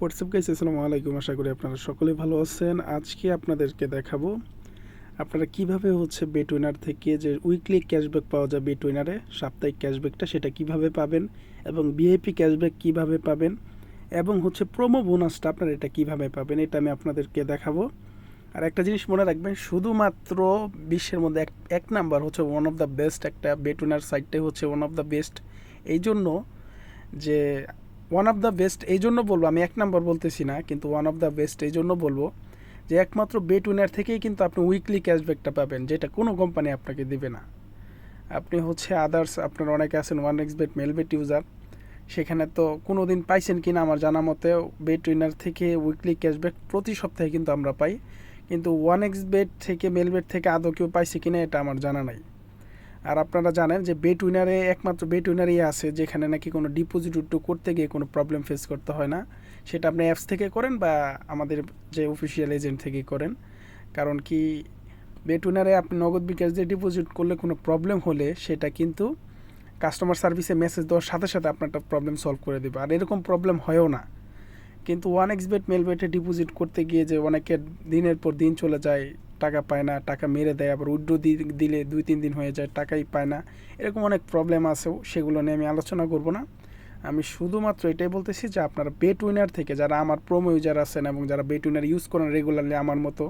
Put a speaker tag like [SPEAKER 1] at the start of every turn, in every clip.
[SPEAKER 1] WhatsApp guys, আসসালামু আলাইকুম। আশা করি আপনারা সকলে ভালো আছেন। আজকে আপনাদেরকে দেখাবো আপনারা কীভাবে হচ্ছে বেট উইনার থেকে যে উইকলি ক্যাশব্যাক পাওয়া যায় বেট উইনারে সাপ্তাহিক ক্যাশব্যাকটা সেটা কীভাবে পাবেন এবং বিআইপি ক্যাশব্যাক কীভাবে পাবেন এবং হচ্ছে প্রোমো বোনাসটা আপনারা এটা কীভাবে পাবেন, এটা আমি আপনাদেরকে দেখাবো। আর একটা জিনিস মনে রাখবেন, শুধুমাত্র বিশ্বের মধ্যে এক এক নাম্বার হচ্ছে ওয়ান অফ দ্য বেস্ট একটা বেট উইনার সাইটটাই হচ্ছে ওয়ান অফ দ্য বেস্ট এই জন্য যে ওয়ান অফ দ্য বেস্ট এই জন্য বলব, আমি এক নম্বর বলতেছি না, কিন্তু ওয়ান অফ দ্য বেস্ট এই জন্য বলব যে একমাত্র বেট উইনার থেকেই কিন্তু আপনি উইকলি ক্যাশব্যাকটা পাবেন, যেটা কোনো কোম্পানি আপনাকে দেবে না। আপনি হচ্ছে আদার্স আপনার অনেকে আছেন one X bet Mel bet user সেখানে তো কোনো দিন পাইছেন কি না আমার জানা মতে বেট উইনার থেকে উইকলি ক্যাশব্যাক প্রতি সপ্তাহে কিন্তু আমরা পাই, কিন্তু ওয়ান এক্স বেট থেকে মেল বেট থেকে আদৌ কেউ পাইছে কিনা এটা আমার জানা নাই। আর আপনারা জানেন যে বেট উইনারে একমাত্র বেট উইনারই আছে, যেখানে নাকি কোনো ডিপোজিট উট্টু করতে গিয়ে কোনো প্রবলেম ফেস করতে হয় না। সেটা আপনি অ্যাপস থেকে করেন বা আমাদের যে অফিসিয়াল এজেন্ট থেকে করেন। কারণ কি বেট উইনারে আপনি নগদ বিকাশ দিয়ে ডিপোজিট করলে কোনো প্রবলেম হলে সেটা কিন্তু কাস্টমার সার্ভিসে মেসেজ দেওয়ার সাথে সাথে আপনার একটা প্রবলেম সলভ করে দেবে। আর এরকম প্রবলেম হয়ও না। কিন্তু ওয়ান এক্স বেট মেল বেটে ডিপোজিট করতে গিয়ে যে অনেকের দিনের পর দিন চলে যায় টাকা পায় না, টাকা মেরে দেয়, আবার উইড্রো দিলে দুই, তিন দিন হয়ে যায়, টাকাই পায় না। এরকম অনেক প্রবলেম আছেও সেগুলো নিয়ে আমি আলোচনা করব না। আমি শুধুমাত্র এটাই বলতেছি যে আপনারা বেট উইনার থেকে যারা আমার প্রোমো ইউজার আছেন এবং যারা বেট উইনার ইউজ করেন রেগুলারলি আমার মতো,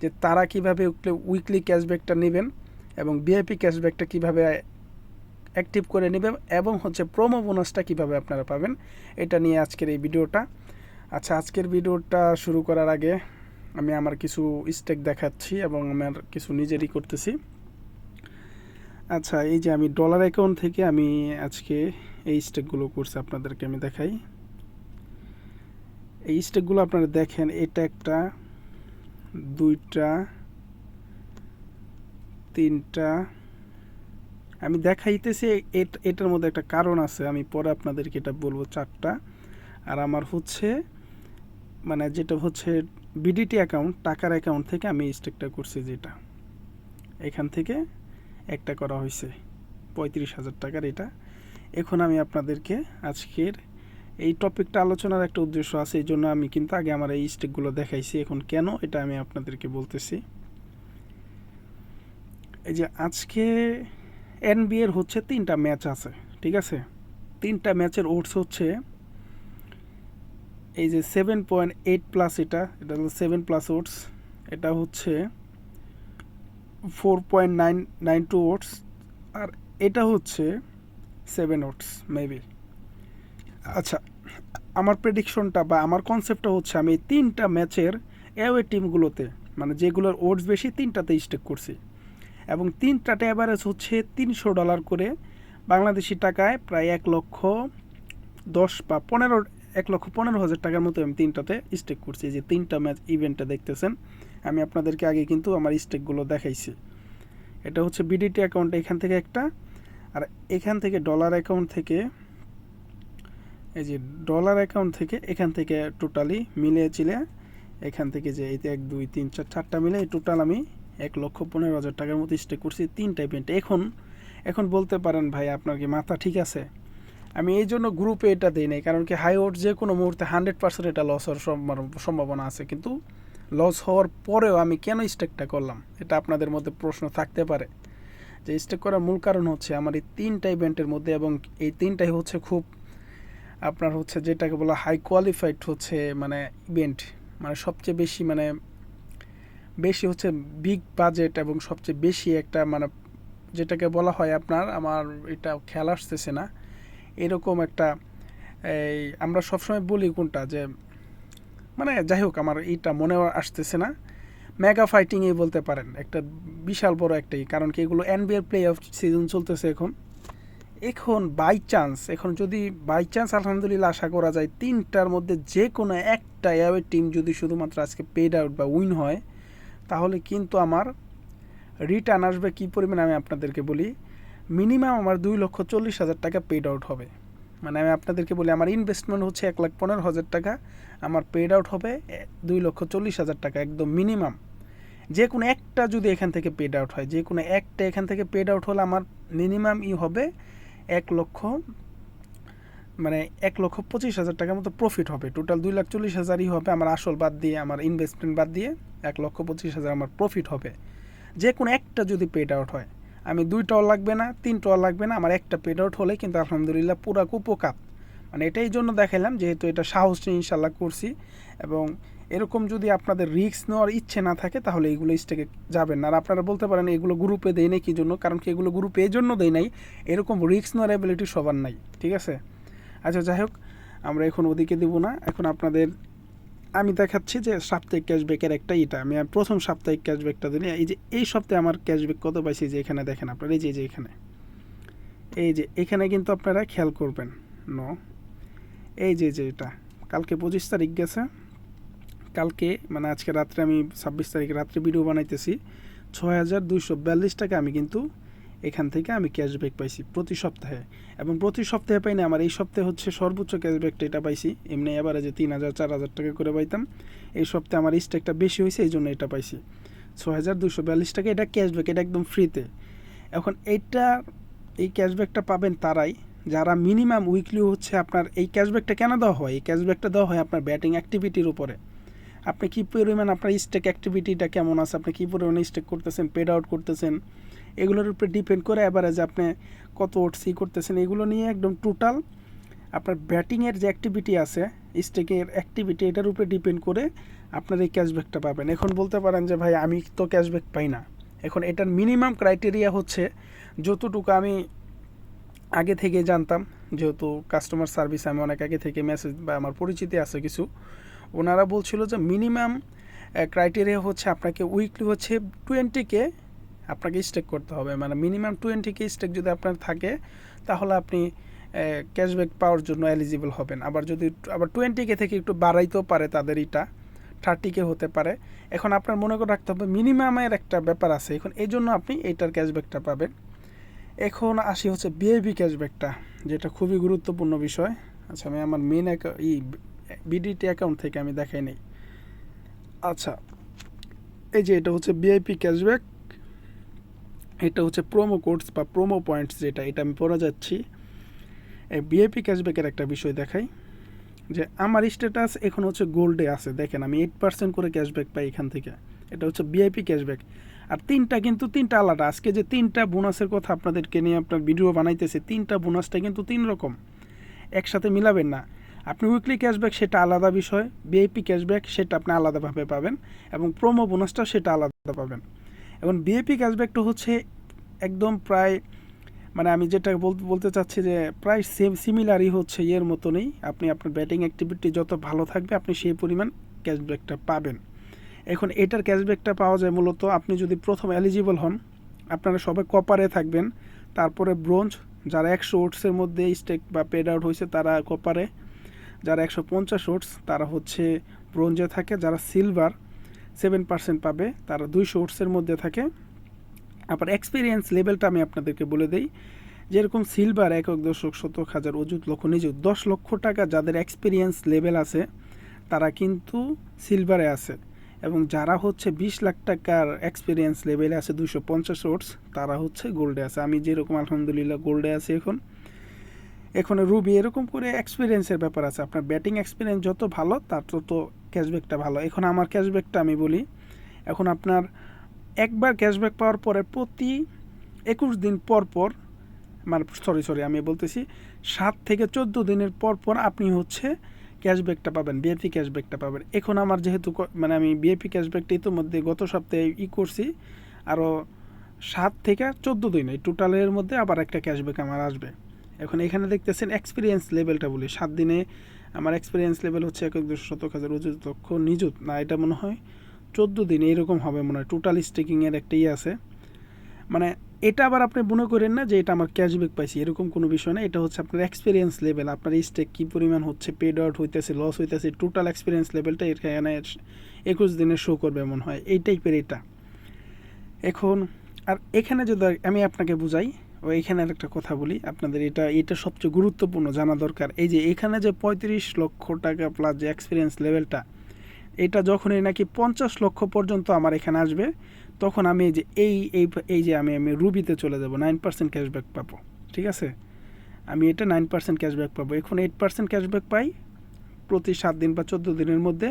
[SPEAKER 1] যে তারা কীভাবে উইকলি ক্যাশব্যাকটা নেবেন এবং বিআইপি ক্যাশব্যাকটা কীভাবে অ্যাক্টিভ করে নেবেন এবং হচ্ছে প্রোমো বোনাসটা কীভাবে আপনারা পাবেন, এটা নিয়ে আজকের এই ভিডিওটা। আচ্ছা আজকের ভিডিওটা শুরু করার আগে আমি আমার কিছু স্টেক দেখাচ্ছি এবং আমার কিছু নিজেরই করতেছি। আচ্ছা এই যে আমি ডলার অ্যাকাউন্ট থেকে আমি আজকে এই স্টেকগুলো করছি, আপনাদেরকে আমি দেখাই। এই স্টেকগুলো আপনারা দেখেন, এটা একটা, দুইটা, তিনটা। আমি দেখাইতেছি এটার মধ্যে একটা কারণ আছে, আমি পরে আপনাদেরকে এটা বলব, চারটা। আর আমার হচ্ছে মানে যেটা হচ্ছে বিডিটি অ্যাকাউন্ট টাকার অ্যাকাউন্ট থেকে আমি স্টেকটা করছি যেটা। এখান থেকে একটা করা হয়েছে, পঁয়ত্রিশ হাজার টাকার এটা। এখন আমি আপনাদেরকে আজকের এই টপিকটা আলোচনার একটা উদ্দেশ্য আছে, এই জন্য আমি কিন্তু আগে আমার এই স্টেকগুলো দেখাইছি। এখন কেন এটা আমি আপনাদেরকে বলতেছি। এই যে আজকে এনবিএর হচ্ছে তিনটা ম্যাচ আছে, ঠিক আছে? তিনটা ম্যাচের ওটস হচ্ছে এই যে সেভেন পয়েন্ট এইট প্লাস এটা এটা হলো সেভেন প্লাস ওটস এটা হচ্ছে four point nine nine two odds আর এটা হচ্ছে সেভেন ওটস মেবি আচ্ছা আমার প্রেডিকশনটা বা আমার কনসেপ্টটা হচ্ছে আমি তিনটা ম্যাচের অ্যাওয়ে টিমগুলোতে মানে যেগুলোর ওটস বেশি, তিনটাতে স্টেক করছি। এবং তিনটাতে অ্যাভারেজ হচ্ছে তিনশো ডলার করে বাংলাদেশি টাকায় প্রায় এক লক্ষ দশ বা পনেরো এক লক্ষ পনেরো হাজার টাকার মতো আমি তিনটাতে স্টেক করছি। যে তিনটা ম্যাচ ইভেন্টটা দেখতেছেন, আমি আপনাদেরকে আগে কিন্তু আমার স্টেকগুলো দেখাইছি। এটা হচ্ছে বিডিটি অ্যাকাউন্ট এখান থেকে একটা, আর এখান থেকে ডলার অ্যাকাউন্ট থেকে, এই যে ডলার অ্যাকাউন্ট থেকে এখান থেকে টোটালি মিলিয়ে চিলে এখান থেকে যে এই এক, দুই, তিন, চার, চারটা মিলে টোটাল আমি এক লক্ষ পনেরো হাজার টাকার মতো স্টেক করছি তিনটা ইভেন্টে এখন এখন বলতে পারেন ভাই, আপনার কি মাথা ঠিক আছে? আমি এই জন্য গ্রুপে এটা দিই নাই, কারণ কি হাই ওট যে কোনো মুহূর্তে হান্ড্রেড পার্সেন্ট এটা লস হওয়ার সম্ভাবনা আছে। কিন্তু লস হওয়ার পরেও আমি কেন স্টেকটা করলাম? এটা আপনাদের মধ্যে প্রশ্ন থাকতে পারে। যে স্টেক করার মূল কারণ হচ্ছে আমার এই তিনটা ইভেন্টের মধ্যে এবং এই তিনটাই হচ্ছে খুব আপনার হচ্ছে যেটাকে বলা হাই কোয়ালিফাইড হচ্ছে মানে ইভেন্ট মানে সবচেয়ে বেশি মানে বেশি হচ্ছে বিগ বাজেট এবং সবচেয়ে বেশি একটা মানে যেটাকে বলা হয় আপনার, আমার এটা খেয়াল আসতেছে না। এরকম একটা, এই আমরা সবসময় বলি কোনটা যে মানে যাই হোক আমার এইটা মনে আসতেছে না। মেগা ফাইটিংই বলতে পারেন, একটা বিশাল বড় একটাই কারণ কি এগুলো এনবিআর প্লে অফ সিজন চলতেছে এখন। এখন বাই চান্স এখন যদি বাই চান্স আলহামদুলিল্লাহ আশা করা যায়, তিনটার মধ্যে যে কোনো একটা অ্যাওয়ে টিম যদি শুধুমাত্র আজকে পেড আউট বা উইন হয়, তাহলে কিন্তু আমার রিটার্ন আসবে কী পরিমাণে আমি আপনাদেরকে বলি। মিনিমাম আমার দুই লক্ষ চল্লিশ হাজার টাকা পেড আউট হবে। মানে আমি আপনাদেরকে বলি, আমার ইনভেস্টমেন্ট হচ্ছে এক লাখ পনেরো হাজার টাকা, আমার পেড আউট হবে দুই লক্ষ চল্লিশ হাজার টাকা, একদম মিনিমাম। যে কোনো একটা যদি এখান থেকে পেড আউট হয়, যে কোনো একটা এখান থেকে পেড আউট হলে আমার মিনিমাম ই হবে এক লক্ষ মানে এক লক্ষ পঁচিশ হাজার টাকার মতো প্রফিট হবে। টোটাল দুই লাখ চল্লিশ হাজারই হবে আমার আসল বাদ দিয়ে, আমার ইনভেস্টমেন্ট বাদ দিয়ে, এক লক্ষ পঁচিশ হাজার আমার প্রফিট হবে। যে কোনো একটা যদি পেড আউট হয় আমি দুইটাও লাগবে না তিনটাও লাগবে না, আমার একটা পেড আউট হলে কিন্তু আলহামদুলিল্লাহ পুরা কুপোকাত মানে এটাই জন্য দেখাইলাম, যেহেতু এটা সাহস নিয়ে ইনশাল্লাহ করছি। এবং এরকম যদি আপনাদের রিস্ক নেওয়ার ইচ্ছে না থাকে, তাহলে এইগুলো স্টেকে যাবেন আর আপনারা বলতে পারেন, এগুলো গ্রুপে দেয় নাই কী জন্য? কারণ কি এগুলো গ্রুপে এই জন্য দেয় নাই? এরকম রিস্ক নেওয়ার অ্যাবিলিটি সবার নাই, ঠিক আছে? আচ্ছা যাই হোক, আমরা এখন ওদিকে দেব না। এখন আপনাদের আমি দেখাচ্ছি যে সাপ্তাহিক ক্যাশব্যাকের একটা ইটা। আমি প্রথম সাপ্তাহিক ক্যাশব্যাকটা দিই এই যে, এই সপ্তাহে আমার ক্যাশব্যাক কত পাইছি যে এখানে দেখেন আপনারা, এই যে যে এখানে। এই যে, এখানে কিন্তু আপনারা খেয়াল করবেন। ন এই যে যে এটা। কালকে পঁচিশ তারিখ গেছে। কালকে মানে আজকে রাত্রে আমি ছাব্বিশ তারিখ রাত্রে ভিডিও বানাইতেছি। ছয় হাজার দুইশো বিয়াল্লিশ টাকা আমি কিন্তু এখান থেকে আমি ক্যাশব্যাক পাইছি প্রতি সপ্তাহে। এবং প্রতি সপ্তাহে পাইনি, আমার এই সপ্তাহে হচ্ছে সর্বোচ্চ ক্যাশব্যাকটা এটা পাইছি। এমনি এবারে যে তিন হাজার, চার হাজার টাকা করে পাইতাম। এই সপ্তাহে আমার স্টেকটা বেশি হয়েছে এই জন্য এটা পাইছি। ছ হাজার দুশো বিয়াল্লিশ টাকা এটা ক্যাশব্যাক এটা একদম ফ্রিতে এখন এইটা, এই ক্যাশব্যাকটা পাবেন তারাই। যারা মিনিমাম উইকলি হচ্ছে আপনার এই ক্যাশব্যাকটা কেন দেওয়া হয়? এই ক্যাশব্যাকটা দেওয়া হয় আপনার ব্যাটিং অ্যাক্টিভিটির উপরে। আপনি কী পরিমাণ আপনার স্টেক অ্যাক্টিভিটিটা কেমন আছে? আপনি কী পরিমাণে স্টেক করতেছেন পেড আউট করতেছেন? এগুলোর উপরে ডিপেন্ড করে অ্যাভারেজ আপনি কত ওট সি করতেছেন? এগুলো নিয়ে একদম টোটাল আপনার ব্যাটিংয়ের যে অ্যাক্টিভিটি আছে স্টেকের অ্যাক্টিভিটি এটার উপরে ডিপেন্ড করে আপনার এই ক্যাশব্যাকটা পাবেন। এখন বলতে পারেন যে, ভাই, আমি তো ক্যাশব্যাক পাই না। এখন এটার মিনিমাম ক্রাইটেরিয়া হচ্ছে, যতটুকু আমি আগে থেকে জানতাম, যেহেতু কাস্টমার সার্ভিস আমি অনেক আগে থেকে মেসেজ বা আমার পরিচিতি আছে কিছু ওনারা বলছিল যে মিনিমাম ক্রাইটেরিয়া হচ্ছে আপনাকে উইকলি হচ্ছে টোয়েন্টিকে আপনাকে স্টেক করতে হবে। মানে মিনিমাম টোয়েন্টিকে স্টেক যদি আপনার থাকে, তাহলে আপনি ক্যাশব্যাক পাওয়ার জন্য এলিজিবল হবেন। আবার যদি আবার টোয়েন্টিকে থেকে একটু বাড়াইতেও পারে তাদের এটা থার্টিকে হতে পারে। এখন আপনার মনে করে রাখতে হবে মিনিমামের একটা ব্যাপার আছে। এখন এই জন্য আপনি এইটার ক্যাশব্যাকটা পাবেন। এখন আসি হচ্ছে বিএবি ক্যাশব্যাকটা যেটা খুবই গুরুত্বপূর্ণ বিষয়। আচ্ছা আমি আমার মেন ই বিডিটি অ্যাকাউন্ট থেকে আমি দেখাই নেই। আচ্ছা এই যে এটা হচ্ছে বিআইপি ক্যাশব্যাক, এটা হচ্ছে প্রোমো কোডস বা প্রোমো পয়েন্টস যেটা, এটা আমি পড়া যাচ্ছি। এই বিআইপি ক্যাশব্যাকের একটা বিষয় দেখাই, যে আমার স্ট্যাটাস এখন হচ্ছে গোল্ডে আছে। দেখেন, আমি এইট পার্সেন্ট করে ক্যাশব্যাক পাই এখান থেকে। এটা হচ্ছে বিআইপি ক্যাশব্যাক। আর তিনটা কিন্তু তিনটা আলাদা। আজকে যে তিনটা বোনাসের কথা আপনাদেরকে নিয়ে আপনার ভিডিও বানাইতেছে, তিনটা বোনাসটা কিন্তু তিন রকম। একসাথে মিলাবেন না। আপনি উইকলি ক্যাশব্যাক সেটা আলাদা বিষয় বিআইপি ক্যাশব্যাক সেটা আপনি আলাদাভাবে পাবেন এবং প্রোমো বোনাসটা সেটা আলাদা পাবেন। এখন বিএপি ক্যাশব্যাকটা হচ্ছে একদম প্রায় মানে আমি যেটা বলতে চাচ্ছি যে প্রায় সেম সিমিলারই হচ্ছে ইয়ের মতনই। আপনি আপনার ব্যাটিং অ্যাক্টিভিটি যত ভালো থাকবে, আপনি সেই পরিমাণ ক্যাশব্যাকটা পাবেন। এখন এটার ক্যাশব্যাকটা পাওয়া যায় মূলত আপনি যদি প্রথম এলিজিবল হন, আপনারা সবাই কপারে থাকবেন। তারপরে ব্রোঞ্জ যারা একশো ওটসের মধ্যে স্টেক বা পেড আউট হয়েছে, তারা কপারে যারা একশো পঞ্চাশ ওটস, তারা হচ্ছে ব্রোঞ্জে থাকে, যারা সিলভার সেভেন পার্সেন্ট পাবে, তারা দুইশো ওটসের মধ্যে থাকে। আবার এক্সপিরিয়েন্স লেভেলটা আমি আপনাদেরকে বলে দিই, যেরকম সিলভার একক দশক শতক হাজার অযুত লক্ষ নিযুত দশ লক্ষ টাকা যাদের এক্সপিরিয়েন্স লেভেল আছে, তারা কিন্তু সিলভারে আছে। এবং যারা হচ্ছে বিশ লাখ টাকার এক্সপিরিয়েন্স লেভেলে আছে দুশো পঞ্চাশ ওটস, তারা হচ্ছে গোল্ডে আছে। আমি যেরকম আলহামদুলিল্লাহ গোল্ডে আছি এখন। এখন রুবি এরকম করে এক্সপিরিয়েন্সের ব্যাপার আছে। আপনার ব্যাটিং এক্সপিরিয়েন্স যত ভালো, তার তত ক্যাশব্যাকটা ভালো। এখন আমার ক্যাশব্যাকটা আমি বলি, এখন আপনার একবার ক্যাশব্যাক পাওয়ার পরে প্রতি একুশ দিন পর পর মানে সরি সরি আমি বলতেছি, সাত থেকে চোদ্দ দিনের পর পর আপনি হচ্ছে ক্যাশব্যাকটা পাবেন বিএপি ক্যাশব্যাকটা পাবেন। এখন আমার যেহেতু মানে আমি বিএপি ক্যাশব্যাকটা ইতিমধ্যে গত সপ্তাহে ই করছি আরও সাত থেকে চোদ্দ দিন এই টোটালের মধ্যে আবার একটা ক্যাশব্যাক আমার আসবে। এখন এখানে দেখতেছেন এক্সপিরিয়েন্স লেভেলটা বলি। সাত দিনে আমার এক্সপিরিয়েন্স লেভেল হচ্ছে এক এক দুশো শতক হাজার উচিত লক্ষ নিযুত। না, এটা মনে হয় চোদ্দ দিন এরকম হবে মনে হয়। টোটাল স্টেকিংয়ের একটা ইয়ে আছে। মানে এটা আবার আপনি মনে করেন না যে এটা আমার ক্যাশব্যাক পাইছি, এরকম কোনো বিষয় না। এটা হচ্ছে আপনার এক্সপিরিয়েন্স লেভেল আপনার স্টেক কী পরিমাণ হচ্ছে পেড আউট হইতেছে লস হইতেছে টোটাল এক্সপিরিয়েন্স লেভেলটা এখানে একুশ দিনে শো করবে মনে হয়। এই টাইপের এটা। এখন, আর এখানে যদি আমি আপনাকে বুঝাই ও এখানে একটা কথা বলি, আপনাদের এটা এটা সবচেয়ে গুরুত্বপূর্ণ জানা দরকার। এই যে এখানে যে পঁয়ত্রিশ লক্ষ টাকা প্লাস যে এক্সপিরিয়েন্স লেভেলটা এটা যখনই নাকি পঞ্চাশ লক্ষ পর্যন্ত আমার এখানে আসবে, তখন আমি যে এই এই এই যে আমি আমি রুবিতে চলে যাব নাইন পার্সেন্ট ক্যাশব্যাক পাবো, ঠিক আছে? আমি এটা নাইন পার্সেন্ট ক্যাশব্যাক পাবো। এখন এইট পার্সেন্ট ক্যাশব্যাক পাই, প্রতি সাত দিন বা চোদ্দ দিনের মধ্যে,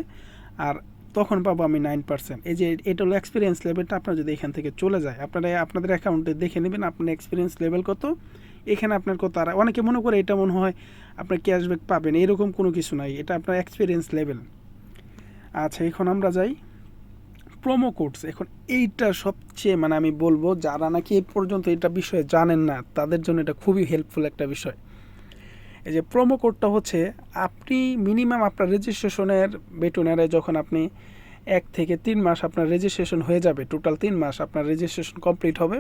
[SPEAKER 1] আর তখন পাবো আমি নাইন পার্সেন্ট এই যে এটা হলো এক্সপিরিয়েন্স লেভেলটা আপনার যদি এখান থেকে চলে যায়, আপনারা আপনাদের অ্যাকাউন্টে দেখে নেবেন আপনার এক্সপিরিয়েন্স লেভেল কত। এখানে আপনার কত, আর অনেকে মনে করে এটা মনে হয় আপনার ক্যাশব্যাক পাবেন, এরকম কোনো কিছু নাই, এটা আপনার এক্সপিরিয়েন্স লেভেল আচ্ছা এখন আমরা যাই প্রোমো কোডস এখন এইটা সবচেয়ে মানে আমি বলব, যারা নাকি এই পর্যন্ত এটা বিষয়ে জানেন না, তাদের জন্য এটা খুবই হেল্পফুল একটা বিষয়। এই যে প্রোমো কোডটা হচ্ছে, আপনি মিনিমাম আপনার রেজিস্ট্রেশনের বেটনারে যখন আপনি এক থেকে তিন মাস আপনার রেজিস্ট্রেশন হয়ে যাবে টোটাল তিন মাস আপনার রেজিস্ট্রেশন কমপ্লিট হবে,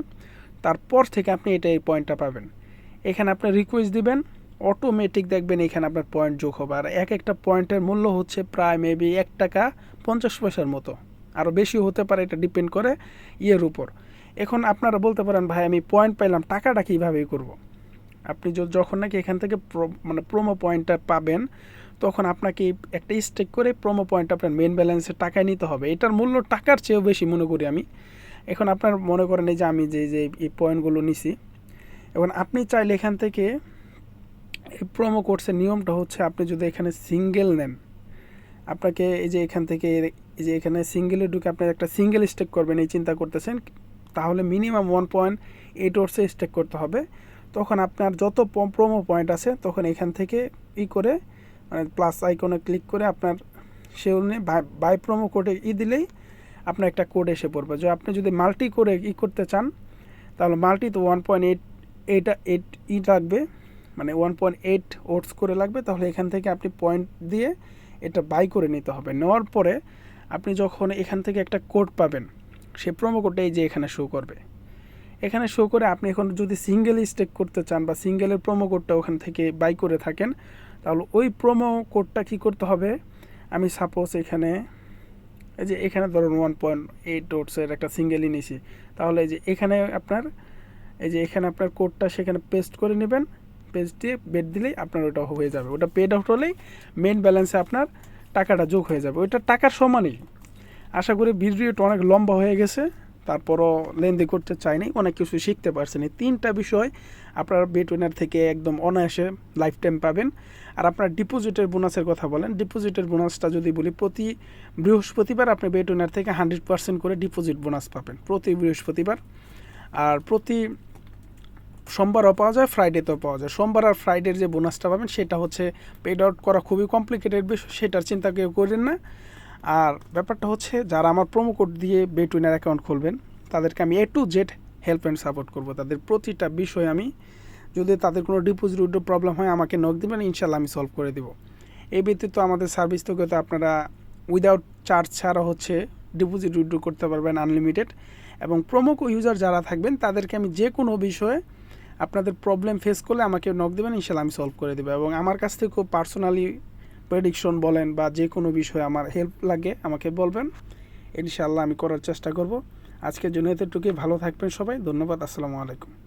[SPEAKER 1] তারপর থেকে আপনি এটা এই পয়েন্টটা পাবেন। এখানে আপনি রিকোয়েস্ট দিবেন অটোমেটিক দেখবেন এখানে আপনার পয়েন্ট যোগ হবে। আর এক একটা পয়েন্টের মূল্য হচ্ছে প্রায় মেবি এক টাকা পঞ্চাশ পয়সার মতো। আরও বেশি হতে পারে, এটা ডিপেন্ড করে ইয়ের উপর। এখন আপনারা বলতে পারেন, ভাই, আমি পয়েন্ট পাইলাম, টাকাটা কীভাবে করব। আপনি যখন নাকি এখান থেকে মানে প্রোমো পয়েন্টটা পাবেন, তখন আপনাকে একটা স্টেক করে প্রোমো পয়েন্ট আপনার মেন ব্যালেন্সে টাকায় নিতে হবে। এটার মূল্য টাকার চেয়েও বেশি মনে করি আমি। এখন আপনার মনে করেন এই যে আমি যে যে এই পয়েন্টগুলো নিছি, এখন আপনি চাইলে এখান থেকে এই প্রোমো কোর্সের নিয়মটা হচ্ছে আপনি যদি এখানে সিঙ্গেল নেন, আপনাকে এই যে এখান থেকে এই যে এখানে সিঙ্গেলে ঢুকে আপনি একটা সিঙ্গেল স্টেক করবেন, এই চিন্তা করতেছেন, তাহলে মিনিমাম ওয়ান পয়েন্ট এইট ওর্সে স্টেক করতে হবে। তখন আপনার যত প্রোমো পয়েন্ট আছে, তখন এখান থেকে ই করে মানে প্লাস আইকনে ক্লিক করে আপনার সে অনুযায়ী বাই প্রোমো কোডে ই দিলেই আপনার একটা কোড এসে পড়বে। যে আপনি যদি মাল্টি করে ই করতে চান, তাহলে মাল্টি তো ওয়ান পয়েন্ট এইট এইটা এইট ই লাগবে। মানে ওয়ান পয়েন্ট এইট ওটস করে লাগবে, তাহলে এখান থেকে আপনি পয়েন্ট দিয়ে এটা বাই করে নিতে হবে। নেওয়ার পরে আপনি যখন এখান থেকে একটা কোড পাবেন সেই প্রোমো কোডটা এই যে এখানে শো করবে। এখানে শো করে আপনি এখন যদি সিঙ্গেল স্টেক করতে চান বা সিঙ্গেলের প্রোমো কোডটা ওখান থেকে বাই করে থাকেন, তাহলে ওই প্রোমো কোডটা কী করতে হবে? আমি সাপোজ এখানে, এই যে এখানে ধরুন ওয়ান পয়েন্ট এইট ওটসের একটা সিঙ্গেলই নিছি, তাহলে এই যে এখানে আপনার, এই যে এখানে আপনার কোডটা সেখানে পেস্ট করে নেবেন পেস্ট দিয়ে বেড দিলেই আপনার ওটা হয়ে যাবে। ওটা পেড আউট হলেই মেন ব্যালেন্সে আপনার টাকাটা যোগ হয়ে যাবে। ওইটা টাকার সমানই। আশা করি ভিডিওটা অনেক লম্বা হয়ে গেছে। তারপরও লেনদি করতে চাইনি অনেক কিছু শিখতে পারছেন এই তিনটা বিষয় আপনার বেট থেকে একদম অনায়াসে লাইফ টাইম পাবেন। আর আপনার ডিপোজিটের বোনাসের কথা বলেন ডিপোজিটের বোনাসটা যদি বলি, প্রতি বৃহস্পতিবার আপনি বেট থেকে হান্ড্রেড পার্সেন্ট করে ডিপোজিট বোনাস পাবেন, প্রতি বৃহস্পতিবার। আর প্রতি সোমবারও পাওয়া যায় ফ্রাইডেতেও পাওয়া যায়। সোমবার আর ফ্রাইডের যে বোনাসটা পাবেন, সেটা হচ্ছে পেড আউট করা খুবই কমপ্লিকেটেড বিষয়, সেটার চিন্তা কেউ করেন না। আর ব্যাপারটা হচ্ছে যারা আমার প্রোমো কোড দিয়ে বেট উইনার অ্যাকাউন্ট খুলবেন, তাদেরকে আমি A to Z help and support করব। তাদের প্রতিটা বিষয় আমি, যদি তাদের কোনো ডিপোজিট উইড্রো প্রবলেম হয়, আমাকে নক দেবেন ইনশাল্লাহ আমি সলভ করে দেবো। এই ব্যতীত আমাদের সার্ভিস থেকে তো আপনারা উইদাউট চার্জ ছাড়া হচ্ছে ডিপোজিট উইড্রো করতে পারবেন আনলিমিটেড এবং প্রোমো ইউজার যারা থাকবেন, তাদেরকে আমি যে কোনো বিষয়ে আপনাদের প্রবলেম ফেস করলে আমাকে নক দেবেন ইনশাল্লাহ আমি সলভ করে দেবো। এবং আমার কাছ থেকেও পার্সোনালি প্রেডিকশন বলেন বা যে কোনো বিষয়ে আমার হেল্প লাগে, আমাকে বলবেন। ইনশাল্লাহ আমি করার চেষ্টা করব। আজকের জন্য এতটুকুই। ভালো থাকবেন সবাই। ধন্যবাদ। আসসালামু আলাইকুম।